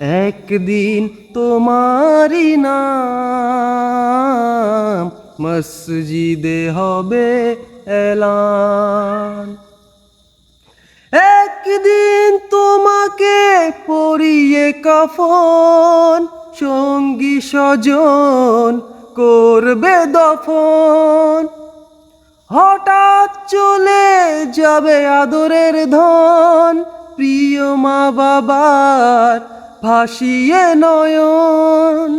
একদিন তোমারি নাম মসজিদে হবে এলান। একদিন তোমাকে পরিয়ে কাফন, সঙ্গী স্বজন করবে দফন। হঠাৎ চলে যাবে আদরের ধন, প্রিয় মা বাবার ভাসিয়ে নয়ন,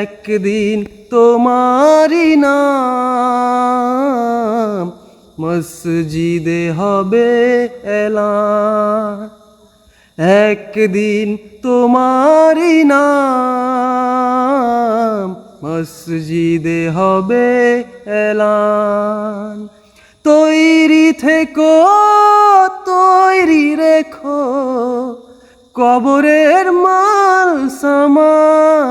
একদিন তোমারি নাম। মসজিদে হবে এলা একদিন তোমারি নাম। মসজিদে হবে এলান, তৈরি থেকো, তৈরি রেখো। কবরের মাল সামান।